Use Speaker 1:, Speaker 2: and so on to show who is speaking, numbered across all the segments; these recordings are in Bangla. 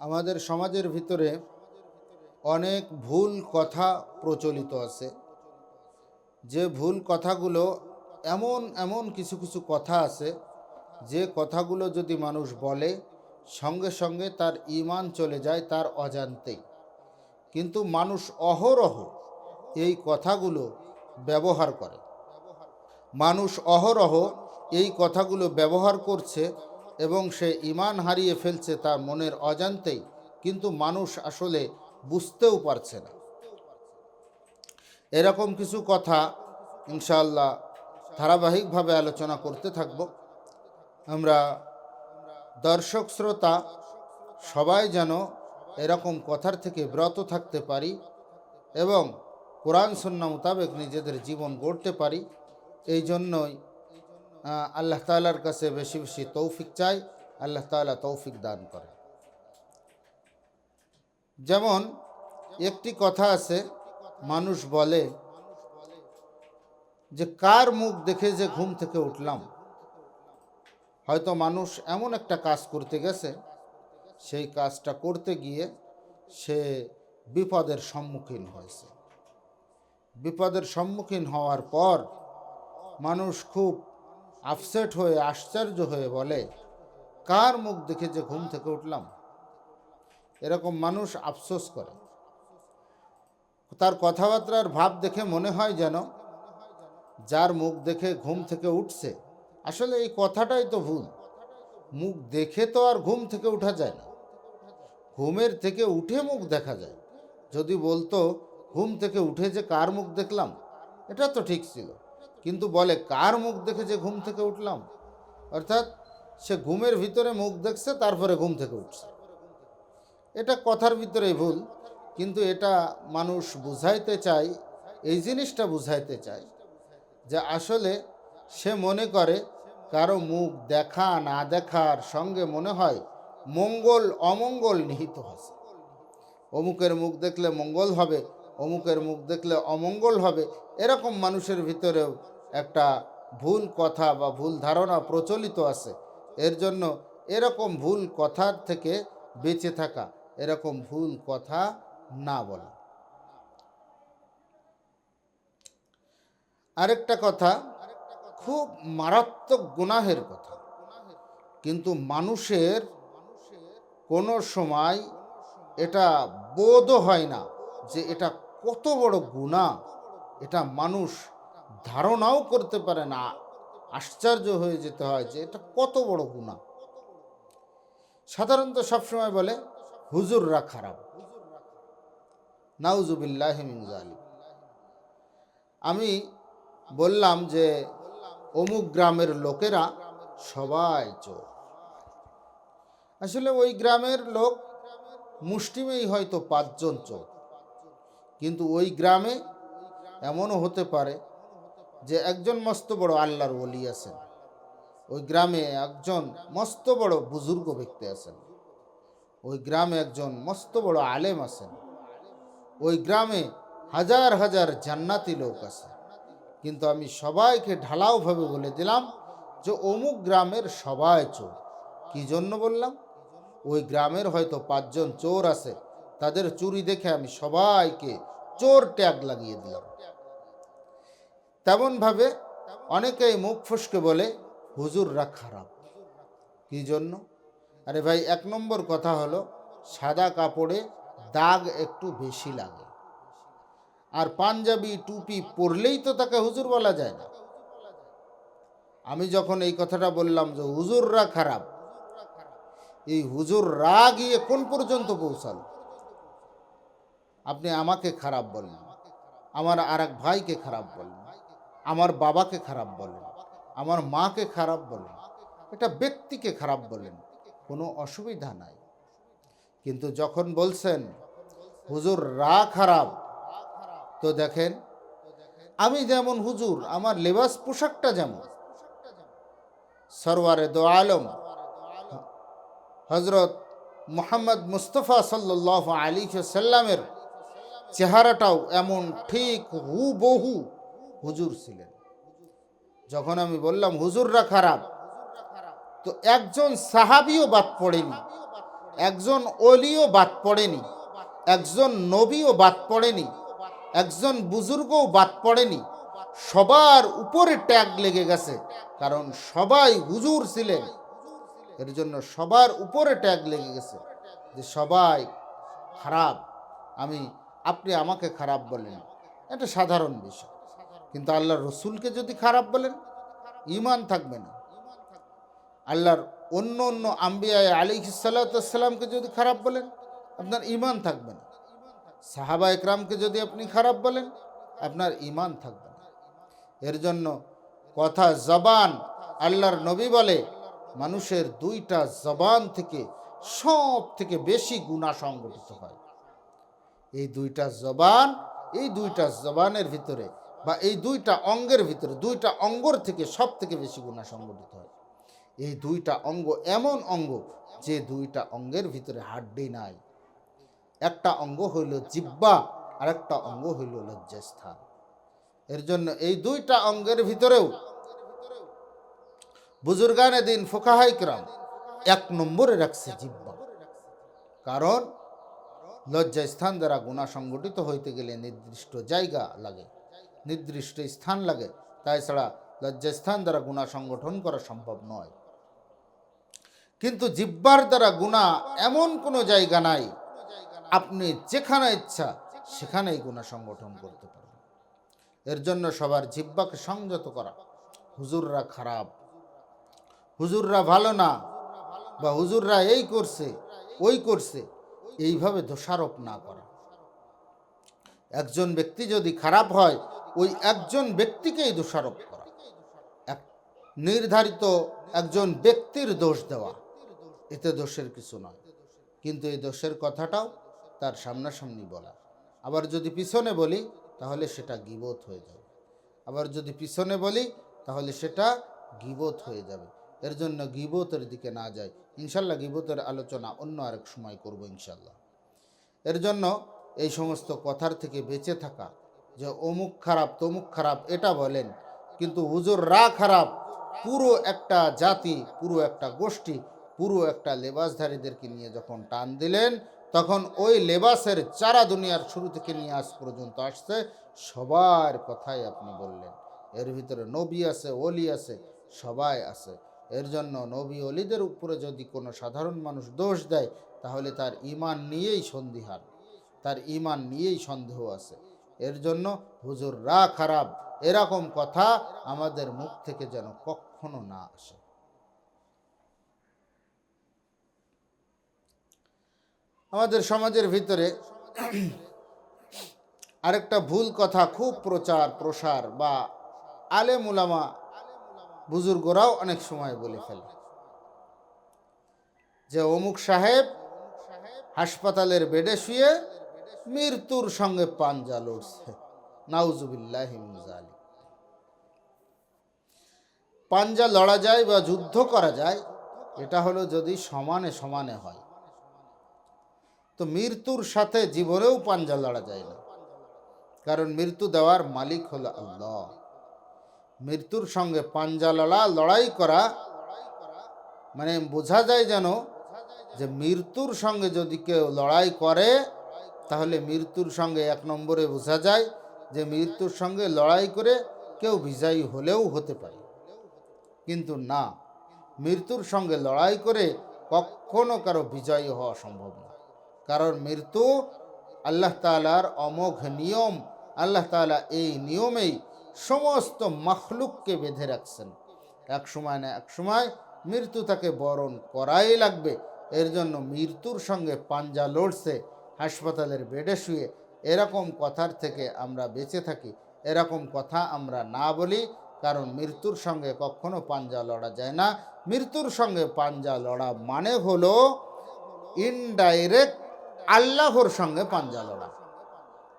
Speaker 1: আমাদের সমাজের ভিতরে অনেক ভুল কথা প্রচলিত আছে। যে ভুল কথাগুলো এমন এমন কিছু কিছু কথা আছে, যে কথাগুলো যদি মানুষ বলে, সঙ্গে সঙ্গে তার ইমান চলে যায়, তার অজান্তেই। কিন্তু মানুষ অহরহ এই কথাগুলো ব্যবহার করে। মানুষ অহরহ এই কথাগুলো ব্যবহার করছে এবং সে ইমান হারিয়ে ফেলছে তার মনের অজান্তেই, কিন্তু মানুষ আসলে বুঝতেও পারছে না। এরকম কিছু কথা ইনশাআল্লাহ ধারাবাহিকভাবে আলোচনা করতে থাকব। আমরা দর্শক, শ্রোতা সবাই যেন এরকম কথার থেকে ব্রত থাকতে পারি এবং কোরআন, সন্না মোতাবেক নিজেদের জীবন গড়তে পারি, এই জন্যই আল্লাহ তালার কাছে বেশি বেশি তৌফিক চাই, আল্লাহ তালা তৌফিক দান করে। যেমন একটি কথা আছে, মানুষ বলে যে, কার মুখ দেখে যে ঘুম থেকে উঠলাম? হয়তো মানুষ এমন একটা কাজ করতে গেছে, সেই কাজটা করতে গিয়ে সে বিপদের সম্মুখীন হয়েছে। বিপদের সম্মুখীন হওয়ার পর মানুষ খুব আপসেট হয়ে, আশ্চর্য হয়ে বলে, কার মুখ দেখে যে ঘুম থেকে উঠলাম? এরকম মানুষ আফসোস করে। তার কথাবার্তার ভাব দেখে মনে হয় যেন, যার মুখ দেখে ঘুম থেকে উঠছে, আসলে এই কথাটাই তো ভুল। মুখ দেখে তো আর ঘুম থেকে উঠা যায় না। ঘুমের থেকে উঠে মুখ দেখা যায়। যদি বলতো, ঘুম থেকে উঠে যে কার মুখ দেখলাম? এটা তো ঠিক ছিল। কিন্তু বলে, কার মুখ দেখে যে ঘুম থেকে উঠলাম? অর্থাৎ সে ঘুমের ভিতরে মুখ দেখছে, তারপরে ঘুম থেকে উঠছে। এটা কথার ভিতরেই ভুল, কিন্তু এটা মানুষ বুঝাইতে চায়, এই জিনিসটা বুঝাইতে চায় যে আসলে সে মনে করে কারও মুখ দেখা, না দেখার সঙ্গে মনে হয় মঙ্গল, অমঙ্গল নিহিত আছে। অমুকের মুখ দেখলে মঙ্গল হবে, অমুকের মুখ দেখলে অমঙ্গল হবে এরকম মানুষের ভিতরেও একটা ভুল কথা বা ভুল ধারণা প্রচলিত আছে। এর জন্য এরকম ভুল কথার থেকে বেঁচে থাকা, এরকম ভুল কথা না বলা। আরেকটা কথা, খুব মারাত্মক গুনাহের কথা। কিন্তু মানুষের কোনো সময় এটা বোধও হয় না যে এটা কত বড় গুণা এটা মানুষ ধারণাও করতে পারে না, আশ্চর্য হয়ে যেতে হয় যে এটা কত বড় গুণা সাধারণত সবসময় বলে, হুজুররা খারাপ। নাউজুবিল্লাহ আমি বললাম যে, অমুক গ্রামের লোকেরা সবাই চোর। আসলে ওই গ্রামের লোক মুষ্টিমেই হয়তো পাঁচজন চোর। কিন্তু ওই গ্রামে এমনও হতে পারে যে একজন মস্ত বড় আল্লাহর ওলি আছেন। ওই গ্রামে একজন মস্ত বড় বুজুর্গ ব্যক্তি আছেন। ওই গ্রামে একজন মস্ত বড় আলেম আছেন। ওই গ্রামে হাজার হাজার জান্নাতি লোক আছে। কিন্তু আমি সবাইকে ঢালাওভাবে বলে দিলাম যে অমুক গ্রামের সবাই চোর। কি জন্য বললাম? ওই গ্রামের হয়তো পাঁচজন চোর আছে। তাদের চুরি দেখে আমি সবাইকে চোর ট্যাগ লাগিয়ে দিলাম। তেমনভাবে অনেকেই মুখ ফুসকে বলে, হুজুররা খারাপ। কি জন্য? আরে ভাই, এক নম্বর কথা হলো, সাদা কাপড়ে দাগ একটু বেশি লাগে। আর পাঞ্জাবি, টুপি পরলেই তো তাকে হুজুর বলা যায় না। আমি যখন এই কথাটা বললাম যে, হুজুররা খারাপ, এই হুজুররা গিয়ে কোন পর্যন্ত পৌঁছালো? আপনি আমাকে খারাপ বললেন আমার আর এক ভাইকে খারাপ বললেন আমার বাবাকে খারাপ বললেন আমার মাকে খারাপ বললেন এটা ব্যক্তিকে খারাপ বললেন কোনো অসুবিধা নাই। কিন্তু যখন বলছেন, হুজুর, রা খারাপ। তো দেখেন, আমি যেমন হুজুর, আমার লেবাস পোশাকটা যেমন। সরওয়ারে দো আলম হজরত মোহাম্মদ মুস্তফা সাল্লাহ আলী সাল্লামের চেহারাটাও এমন ঠিক হুবহু হুজুর ছিলেন। যখন আমি বললাম, হুজুররা খারাপ। তো একজন সাহাবিও বাদ পড়েনি, একজন অলিও বাদ পড়েনি, একজন নবীও বাদ পড়েনি, একজন বুজুর্গও বাদ পড়েনি। সবার উপরে ট্যাগ লেগে গেছে, কারণ সবাই হুজুর ছিলেন। এর জন্য সবার উপরে ট্যাগ লেগে গেছে যে সবাই খারাপ। আমি আপনি আমাকে খারাপ বলেন। এটা সাধারণ বিষয়। কিন্তু আল্লাহর রসুলকে যদি খারাপ বলেন ইমান থাকবে না। আল্লাহর অন্য অন্য আম্বিয়ায় আলী সাল্লাতামকে যদি খারাপ বলেন, আপনার ইমান থাকবে না। সাহাবা একরামকে যদি আপনি খারাপ বলেন, আপনার ইমান থাকবে না। এর জন্য কথা জবান আল্লাহর নবী বলে, মানুষের দুইটা জবান থেকে সব থেকে বেশি গুণা সংগঠিত হয়। এই দুইটা জবান, এই দুইটা জবানের ভিতরে বা এই দুইটা অঙ্গের ভিতরে, দুইটা অঙ্গর থেকে সব থেকে বেশি গুণা সংগঠিত হয়। এই দুইটা অঙ্গ এমন অঙ্গ যে দুইটা অঙ্গের ভিতরে হাড্ডি নাই। একটা অঙ্গ হইল জিব্বা আর একটা অঙ্গ হইল লজ্জাস্থান। এর জন্য এই দুইটা অঙ্গের ভিতরেও বুজুর্গানে দিন ফোকাহাইকরাম এক নম্বরে রাখছে জিব্বা কারণ লজ্জাস্থান দ্বারা গুণা সংগঠিত হইতে গেলে নির্দিষ্ট জায়গা লাগে, নির্দিষ্ট স্থান লাগে। তাই ছাড়া লজ্জাস্থান দ্বারা গুণা সংগঠন করা সম্ভব নয়। কিন্তু জিব্বার দ্বারা গুণা এমন কোনো জায়গা নাই, আপনি যেখানে ইচ্ছা সেখানেই গুণা সংগঠন করতে পারবেন। এর জন্য সবার জিব্বাকে সংযত করা হুজুররা খারাপ। হুজুররা ভালো না, বা হুজুররা এই করছে, ওই করছে এইভাবে দোষারোপ না করা। একজন ব্যক্তি যদি খারাপ হয়, ওই একজন ব্যক্তিকেই দোষারোপ করা। এক, নির্ধারিত একজন ব্যক্তির দোষ দেওয়া, এতে দোষের কিছু নয়। কিন্তু এই দোষের কথাটাও তার সামনাসামনি বলা। আবার যদি পিছনে বলি, তাহলে সেটা গিবোধ হয়ে যাবে। আবার যদি পিছনে বলি, তাহলে সেটা গিবোধ হয়ে যাবে। এর জন্য গিবোতের দিকে না যায় ইনশাল্লাহ গিবোতের আলোচনা অন্য আরেক সময় করব ইনশাল্লাহ। এর জন্য এই সমস্ত কথার থেকে বেঁচে থাকা, যে অমুক খারাপ, তমুক খারাপ, এটা বলেন, কিন্তু হুজুর হুজুররা খারাপ, পুরো একটা জাতি, পুরো একটা গোষ্ঠী, পুরো একটা লেবাসধারীদেরকে নিয়ে যখন টান দিলেন, তখন ওই লেবাসের চারা দুনিয়ার শুরু থেকে নিয়ে আজ পর্যন্ত আসছে, সবার কথাই আপনি বললেন। এর ভিতরে নবী আছে অলি আছে, সবাই আছে। এর জন্য নবী অলিদের উপরে যদি কোনো সাধারণ মানুষ দোষ দেয়, তাহলে তার ইমান নিয়েই সন্দিহান। তার ইমান নিয়েই সন্দেহ আছে। এর জন্য হুজুররা খারাপ। এরকম কথা আমাদের মুখ থেকে যেন কখনো না আসে। আমাদের সমাজের ভিতরে আরেকটা ভুল কথা, খুব প্রচার, প্রসার বা আলেম উলামা বুজুর্গরাও অনেক সময় বলে ফেলে। যে অমুক সাহেব হাসপাতালের বেডে শুয়ে মৃত্যুর সঙ্গে পাঞ্জা লড়ছে। নাউজুবিল্লাহ পাঞ্জা লড়া যায় বা যুদ্ধ করা যায়, এটা হলো যদি সমানে সমানে হয়। তো মৃত্যুর সাথে জীবনেও পাঞ্জা লড়া যায় না। কারণ মৃত্যু দেওয়ার মালিক হলো আল্লাহ। মৃত্যুর সঙ্গে পাঞ্জা লড়া লড়াই করা মানে বোঝা যায় যেন যে মৃত্যুর সঙ্গে যদি কেউ লড়াই করে, তাহলে মৃত্যুর সঙ্গে এক নম্বরে বোঝা যায় যে মৃত্যুর সঙ্গে লড়াই করে কেউ বিজয়ী হলেও হতে পারে। কিন্তু না, মৃত্যুর সঙ্গে লড়াই করে কখনো কারও বিজয়ী হওয়া সম্ভব না। কারণ মৃত্যু আল্লাহ তালার অমোঘ নিয়ম, আল্লাহ তালা এই নিয়মেই সমস্ত মখলুককে বেঁধে রাখছেন। এক সময় না এক সময় মৃত্যু তাকে বরণ করাই লাগবে। এর জন্য মৃত্যুর সঙ্গে পাঞ্জা লড়ছে। হাসপাতালের বেডে শুয়ে এরকম কথার থেকে আমরা বেঁচে থাকি। এরকম কথা আমরা না বলি, কারণ মৃত্যুর সঙ্গে কখনো পাঞ্জা লড়া যায় না। মৃত্যুর সঙ্গে পাঞ্জা লড়া মানে হলো ইনডাইরেক্ট আল্লাহর সঙ্গে পাঞ্জা লড়া।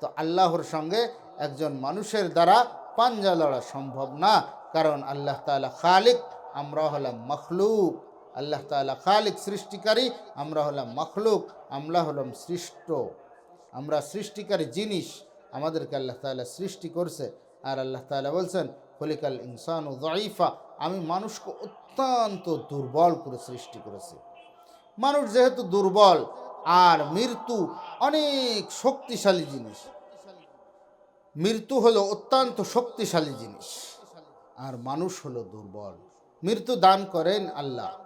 Speaker 1: তো আল্লাহর সঙ্গে একজন মানুষের দ্বারা পাঞ্জা লড়া সম্ভব না। কারণ আল্লাহ তালা খালিক, আমরা হলাম মখলুক। আল্লাহ তালা খালিক সৃষ্টিকারী, আমরা হলাম মখলুক, আমরা হলাম সৃষ্ট। আমরা সৃষ্টিকারী জিনিস, আমাদেরকে আল্লাহ তালা সৃষ্টি করছে। আর আল্লাহ তালা বলছেন হলিকাল ইনসান ও জয়ীফা আমি মানুষকে অত্যন্ত দুর্বল করে সৃষ্টি করেছি। মানুষ যেহেতু দুর্বল, আর মৃত্যু অনেক শক্তিশালী জিনিস। মৃত্যু হলো অত্যন্ত শক্তিশালী জিনিস। আর মানুষ হলো দুর্বল। মৃত্যু দান করেন আল্লাহ।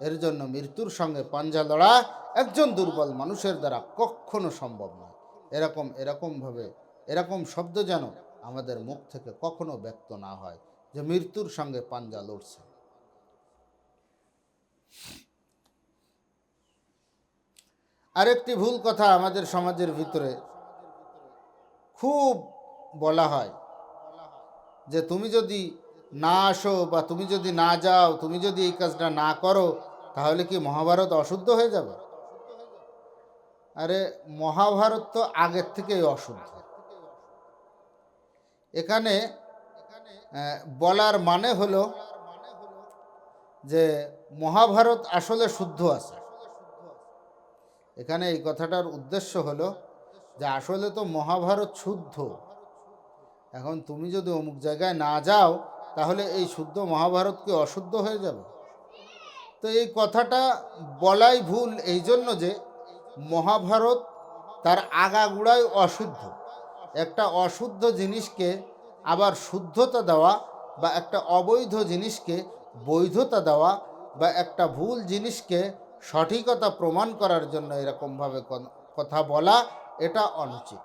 Speaker 1: এর জন্য মৃত্যুর সঙ্গে পাঞ্জা লড়া একজন দুর্বল মানুষের দ্বারা কখনো সম্ভব নয়। এরকম এরকমভাবে এরকম শব্দ যেন আমাদের মুখ থেকে কখনো ব্যক্ত না হয় যে মৃত্যুর সঙ্গে পাঞ্জা লড়ছে। আরেকটি ভুল কথা আমাদের সমাজের ভিতরে খুব বলা হয় যে তুমি যদি না আসো বা তুমি যদি না যাও, তুমি যদি এই কাজটা না করো, তাহলে কি মহাভারত অশুদ্ধ হয়ে যাবে? আরে মহাভারত তো আগের থেকেই অশুদ্ধ। এখানে বলার মানে হলো যে মহাভারত আসলে শুদ্ধ আছে। এখানে এই কথাটার উদ্দেশ্য হলো যে আসলে তো মহাভারত শুদ্ধ। এখন তুমি যদি অমুক জায়গায় না যাও, তাহলে এই শুদ্ধ মহাভারত কি অশুদ্ধ হয়ে যাবে? তো এই কথাটা বলাই ভুল এই জন্য যে মহাভারত তার আগাগুড়ায় অশুদ্ধ। একটা অশুদ্ধ জিনিসকে আবার শুদ্ধতা দেওয়া বা একটা অবৈধ জিনিসকে বৈধতা দেওয়া বা একটা ভুল জিনিসকে সঠিকতা প্রমাণ করার জন্য এরকমভাবে কথা বলা, এটা অনুচিত।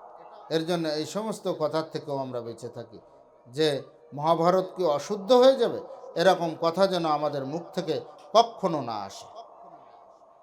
Speaker 1: এর জন্য এই সমস্ত কথার থেকেও আমরা বেঁচে থাকি। যে মহাভারত কি অশুদ্ধ হয়ে যাবে, এরকম কথা যেন আমাদের মুখ থেকে কখনো না আসে।